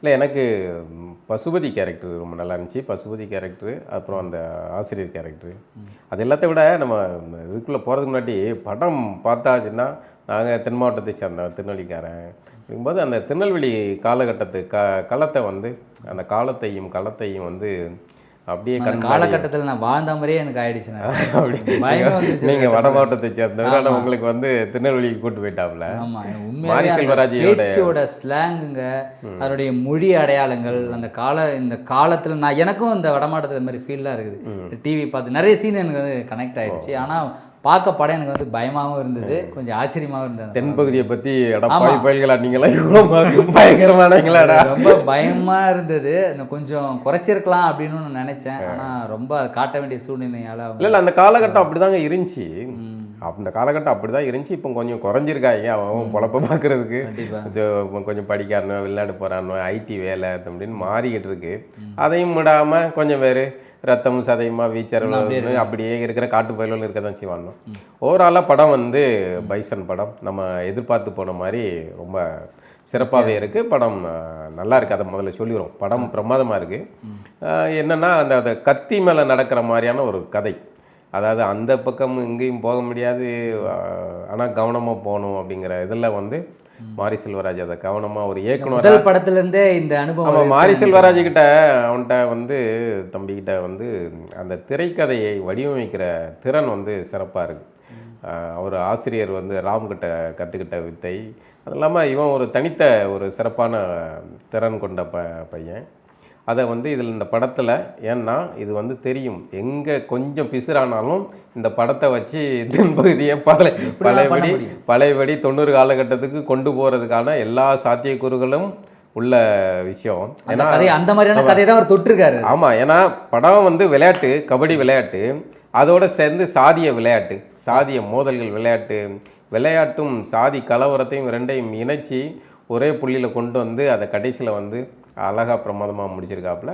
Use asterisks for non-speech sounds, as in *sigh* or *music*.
இல்லை எனக்கு பசுபதி கேரக்டர் ரொம்ப நல்லா இருந்துச்சு. பசுபதி கேரக்டரு அப்புறம் அந்த ஆசிரியர் கேரக்டரு அது எல்லாத்த விட நம்ம இதுக்குள்ளே போகிறதுக்கு முன்னாடி படம் பார்த்தாச்சுன்னா நாங்கள் தென் மாவட்டத்தை சேர்ந்த திருநெல்வேலிக்காரன். அப்படிங்கும்போது அந்த திருநெல்வேலி காலகட்டத்து க களத்தை வந்து அந்த காலத்தையும் களத்தையும் வந்து அப்படியே காலகட்டத்தில் நான் வாழ்ந்த மாதிரியே எனக்கு ஆயிடுச்சு *laughs* அப்படி நீங்கள் வட மாவட்டத்தை சேர்ந்தவர். ஆனால் உங்களுக்கு வந்து திருநெல்வேலிக்கு கூட்டு போயிட்டாப்புல ஆமா. மாரி உண்மையாவே அந்த செல்வராஜையோட- பேச்சோட ஸ்லாங்குங்க அதனுடைய மொழி அடையாளங்கள் அந்த கால இந்த காலத்துல நான் எனக்கும் இந்த வடமாட்டத்தில் மாதிரி ஃபீல்லாம் இருக்குது. டிவி பார்த்து நிறைய சீன் எனக்கு வந்து கனெக்ட் ஆயிடுச்சு. ஆனா பார்க்க படம் எனக்கு வந்து பயமாவும் இருந்தது கொஞ்சம் ஆச்சரியமாவும் இருந்தது. தென்பகுதியை பற்றி எடப்பாடி பயல்களா நீங்களாம் இவ்வளோ பயங்கரமானீங்களாடா ரொம்ப பயமா இருந்தது. கொஞ்சம் குறைச்சிருக்கலாம் அப்படின்னு நான் நினைச்சேன். ஆனா ரொம்ப காட்ட வேண்டிய சூழ்நிலையால இல்லை இல்லை அந்த காலகட்டம் அப்படிதாங்க இருந்துச்சு. அந்த காலகட்டம் அப்படி தான் இருந்துச்சு. இப்போ கொஞ்சம் குறைஞ்சிருக்காங்க. அவன் பொழப்ப பார்க்கறதுக்கு கொஞ்சம் கொஞ்சம் படிக்காரனோ வெளிநாடு போகிறானோ ஐடி வேலை அது அப்படின்னு மாறிக்கிட்டு இருக்கு. அதையும் விடாமல் கொஞ்சம் பேர் ரத்தம் சதையுமா வீச்சர்கள் அப்படியே இருக்கிற காட்டு பயிலும் இருக்க தான் செய்வானோ ஓவராலாக படம் வந்து பைசன் படம். நம்ம எதிர்பார்த்து போன மாதிரி ரொம்ப சிறப்பாகவே இருக்குது படம் நல்லா இருக்குது அதை முதல்ல சொல்லிடுறோம். படம் பிரமாதமாக இருக்குது என்னென்னா அந்த அந்த கத்தி மேலே நடக்கிற மாதிரியான ஒரு கதை. அதாவது அந்த பக்கம் எங்கேயும் போக முடியாது ஆனால் கவனமாக போகணும் அப்படிங்கிற இதில் வந்து மாரி செல்வராஜ் அதை கவனமாக ஒரு இயக்குனர் முதல் படத்துல இருந்தே இந்த அனுபவம் ஆமாம் மாரி செல்வராஜ் கிட்ட அவன்கிட்ட வந்து தம்பிக்கிட்ட வந்து அந்த திரைக்கதையை வடிவமைக்கிற திறன் வந்து சிறப்பாக இருக்கு. ஆஹ் அவர் ஆசிரியர் வந்து ராம் கிட்ட கற்றுக்கிட்ட வித்தை. அது இல்லாமல் இவன் ஒரு தனித்த ஒரு சிறப்பான திறன் கொண்ட ப பையன். அதை வந்து இதில் இந்த படத்தில் ஏன்னா இது வந்து தெரியும். எங்கே கொஞ்சம் பிசுறானாலும் இந்த படத்தை வச்சு தென்பகுதியை பழைய பழையபடி பழையபடி தொண்ணூறு காலகட்டத்துக்கு கொண்டு போகிறதுக்கான எல்லா சாத்தியக்கூறுகளும் உள்ள விஷயம். கதை அந்த மாதிரியான கதையை தான் அவர் தொட்டிருக்காரு. ஆமாம் ஏன்னா படம் வந்து விளையாட்டு கபடி விளையாட்டு அதோட சேர்ந்து சாதிய விளையாட்டு சாதிய மோதல்கள் விளையாட்டு விளையாட்டும் சாதி கலவரத்தையும் ரெண்டையும் இணைச்சி ஒரே புள்ளியில் கொண்டு வந்து அதை கடைசியில் வந்து அழகா பிரமாதமாக முடிச்சிருக்காப்புல.